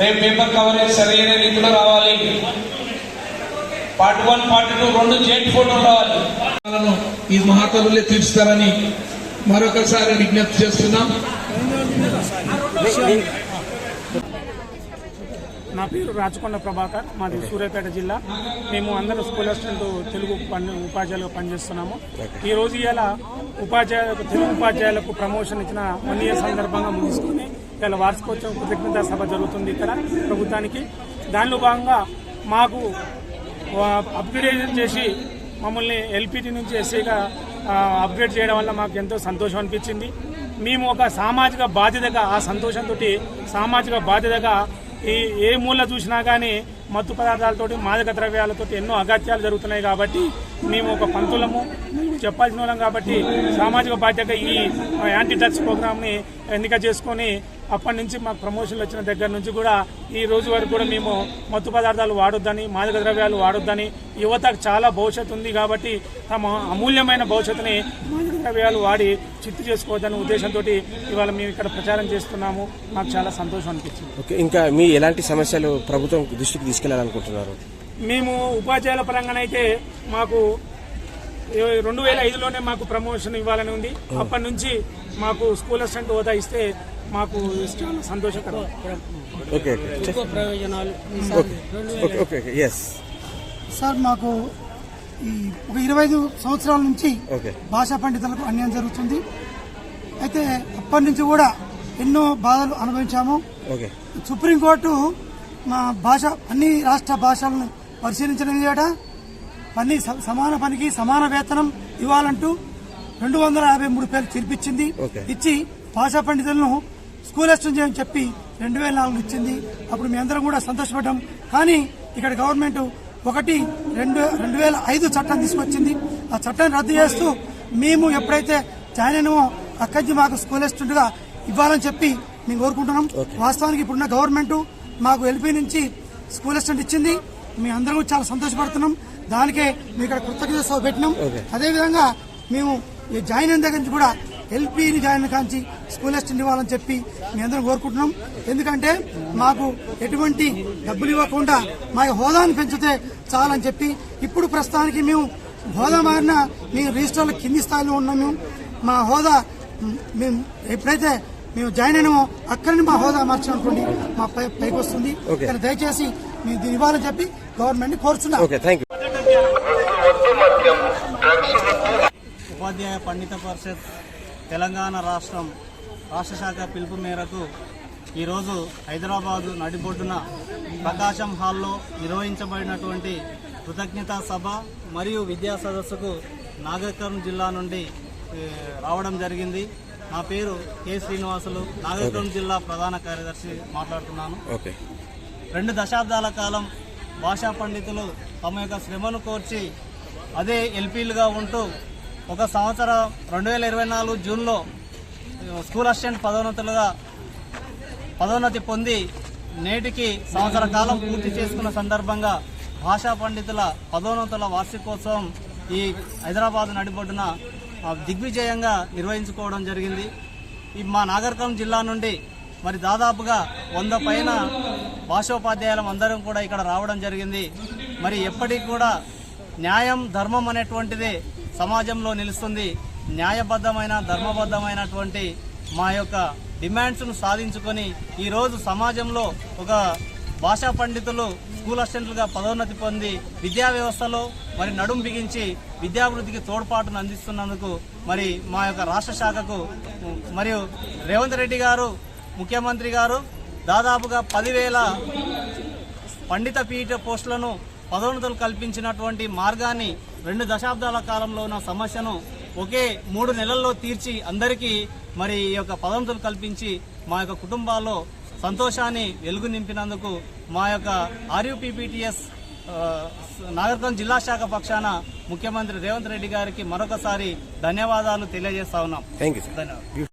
రేపు paper coverage సరైన రీతిలో రావాలి. పార్ట్ వన్ పార్ట్ టూ రెండు జెంట్ ఫోటో రావాలి. ఈ మహాకరులే తీర్చుతారని మరొకసారి విజ్ఞప్తి చేస్తున్నాం. నా పేరు రాచకొండ ప్రభాకర్ మాది సూర్యాపేట జిల్లా. మేము అందరూ స్కూల్ అసిస్టెంట్ తెలుగు పని ఉపాధ్యాయులుగా పనిచేస్తున్నాము. ఈ రోజు ఇలా ఉపాధ్యాయులకు తెలుగు ఉపాధ్యాయులకు ప్రమోషన్ ఇచ్చిన వన్ ఇయర్ సందర్భంగా ముగించుకుని ఇలా వార్షికోత్సవం కృతజ్ఞతా సభ జరుగుతుంది ఇక్కడ ప్రభుత్వానికి. దానిలో భాగంగా మాకు అప్గ్రేడేషన్ చేసి మమ్మల్ని ఎల్పిటి నుంచి ఎస్సీగా అప్గ్రేడ్ చేయడం వల్ల మాకు ఎంతో సంతోషం అనిపించింది. మేము ఒక సామాజిక బాధ్యతగా ఆ సంతోషంతో సామాజిక బాధ్యతగా ఈ ఏ మూల చూసినా కానీ మత్తు పదార్థాలతోటి మాదక ద్రవ్యాలతోటి ఎన్నో అగత్యాలు జరుగుతున్నాయి కాబట్టి మేము ఒక పంతులము చెప్పాల్సిన వాళ్ళం కాబట్టి సామాజిక బాధ్యత ఈ యాంటీ డ్రగ్స్ ప్రోగ్రామ్ని ఎన్నిక చేసుకొని అప్పటి నుంచి మాకు ప్రమోషన్లు వచ్చిన దగ్గర నుంచి కూడా ఈ రోజు వరకు కూడా మేము మత్తు పదార్థాలు వాడొద్దని మాదక ద్రవ్యాలు వాడొద్దని యువతకు చాలా భవిష్యత్తు ఉంది కాబట్టి తమ అమూల్యమైన భవిష్యత్తుని మాదక ద్రవ్యాలు వాడి చిత్తు చేసుకోవద్దనే ఉద్దేశంతో ఇవాళ మేము ఇక్కడ ప్రచారం చేస్తున్నాము. మాకు చాలా సంతోషం అనిపించింది. ఓకే ఇంకా మీ ఎలాంటి సమస్యలు ప్రభుత్వం దృష్టికి తీసుకెళ్ళాలనుకుంటున్నారు? మేము ఉపాధ్యాయుల పరంగానైతే మాకు రెండు వేల ఐదులోనే మాకు ప్రమోషన్ ఇవ్వాలని ఉంది. అప్పటి నుంచి మాకు స్కూల్ అసిస్టెంట్ హోదా ఇస్తే మాకు చాలా సంతోషకరం. Okay okay. ప్రయోజనాలు. Okay okay okay yes sir మాకు ఈ ఒక ఇరవై ఐదు సంవత్సరాల నుంచి ఓకే. భాషా పండితులకు అన్యాయం జరుగుతుంది. అయితే అప్పటి నుంచి కూడా ఎన్నో బాధలు అనుభవించాము. ఓకే. సుప్రీంకోర్టు మా భాష అన్ని రాష్ట్ర భాషలను పరిశీలించడం పని స- సమాన పనికి సమాన వేతనం ఇవ్వాలంటూ రెండు వందల యాభై మూడు పేర్లు తీర్పిచ్చింది. ఓకే. ఇచ్చి భాషా పండితులను స్కూల్ అసిస్టెంట్ చేయని చెప్పి రెండు వేల నాలుగు ఇచ్చింది. అప్పుడు మీ అందరం కూడా సంతోషపడ్డాం. కానీ ఇక్కడ గవర్నమెంట్ ఒకటి రెండు రెండు వేల ఐదు చట్టం తీసుకొచ్చింది. ఆ చట్టాన్ని రద్దు చేస్తూ మేము ఎప్పుడైతే జాయిన్ అయినామో అక్కడి నుంచి మాకు స్కూల్ అసిస్టెంట్గా ఇవ్వాలని చెప్పి మేము కోరుకుంటున్నాం. వాస్తవానికి ఇప్పుడున్న గవర్నమెంట్ మాకు ఎల్పీ నుంచి స్కూల్ అసిస్టెంట్ ఇచ్చింది. మీ అందరం చాలా సంతోషపడుతున్నాం. దానికే మేము ఇక్కడ కృతజ్ఞత సభ పెట్టినాం అదేవిధంగా మేము ఈ జాయిన్ అయిన దగ్గర నుంచి కూడా ఎల్పీని జాయిన్ కాంచి స్కూల్ అసిస్టెంట్ ఇవ్వాలని చెప్పి మీ అందరం కోరుకుంటున్నాం. ఎందుకంటే మాకు ఎటువంటి డబ్బులు ఇవ్వకుండా మా హోదాను పెంచితే చాలని చెప్పి ఇప్పుడు ప్రస్తుతానికి మేము హోదా మారిన మేము రిజిస్టర్లో కింది స్థాయిలో ఉన్నాం మేము మా హోదా మ్, మేము ఎప్పుడైతే మేము జాయిన్ అయినామో అక్కడిని మా హోదా మార్చామనుకోండి మా పై పైకి వస్తుంది. కానీ దయచేసి మేము దీన్ని ఇవ్వాలని చెప్పి గవర్నమెంట్ కోరుచున్నాం. ఓకే థ్యాంక్ యూ ఉపాధ్యాయ పండిత పరిషత్ తెలంగాణ రాష్ట్రం రాష్ట్ర శాఖ పిలుపు మేరకు ఈరోజు హైదరాబాదు నడిబొడ్డున ప్రకాశం హాల్లో నిర్వహించబడినటువంటి కృతజ్ఞతా సభ మరియు విద్యా సదస్సుకు నాగర్కర్ణ జిల్లా నుండి రావడం జరిగింది. నా పేరు కె శ్రీనివాసులు. నాగర్కర్ణ జిల్లా ప్రధాన కార్యదర్శి మాట్లాడుతున్నాను. ఓకే. రెండు దశాబ్దాల కాలం భాషా పండితులు తమ యొక్క శ్రమను కోర్చి అదే ఎల్పీలుగా ఉంటూ ఒక సంవత్సరం రెండు వేల ఇరవై నాలుగు జూన్లో స్కూల్ అసిస్టెంట్ పదోన్నతులుగా పదోన్నతి పొంది నేటికి సంవత్సర కాలం పూర్తి చేసుకున్న సందర్భంగా భాషా పండితుల పదోన్నతుల వార్షికోత్సవం ఈ హైదరాబాద్ నడిబొడ్డున దిగ్విజయంగా నిర్వహించుకోవడం జరిగింది. ఈ మా నాగర్కర్నూలు జిల్లా నుండి మరి దాదాపుగా వంద పైన భాషోపాధ్యాయులం అందరం కూడా ఇక్కడ రావడం జరిగింది. మరి ఎప్పటికి కూడా న్యాయం ధర్మం అనేటువంటిది సమాజంలో నిలుస్తుంది. న్యాయబద్ధమైన ధర్మబద్ధమైనటువంటి మా యొక్క డిమాండ్స్ను సాధించుకొని ఈరోజు సమాజంలో ఒక భాషా పండితులు స్కూల్ అసిస్టెంట్లుగా పదోన్నతి పొంది విద్యా వ్యవస్థలో మరి నడుం బిగించి విద్యాభివృద్ధికి తోడ్పాటును అందిస్తున్నందుకు మరి మా యొక్క రాష్ట్ర శాఖకు మరియు రేవంత్ రెడ్డి గారు ముఖ్యమంత్రి గారు దాదాపుగా పదివేల పండిత పీఠ పోస్టులను పదోన్నతులు కల్పించినటువంటి మార్గాన్ని రెండు దశాబ్దాల కాలంలో ఉన్న సమస్యను ఒకే మూడు నెలల్లో తీర్చి అందరికీ మరి ఈ యొక్క పదోన్నతులు కల్పించి మా యొక్క కుటుంబాల్లో సంతోషాన్ని వెలుగు నింపినందుకు మా యొక్క ఆర్యూపీపీటీఎస్ నాగర్కర్నూలు జిల్లా శాఖ పక్షాన ముఖ్యమంత్రి రేవంత్ రెడ్డి గారికి మరొకసారి ధన్యవాదాలు తెలియజేస్తా ఉన్నాం. ధన్యవాదాలు.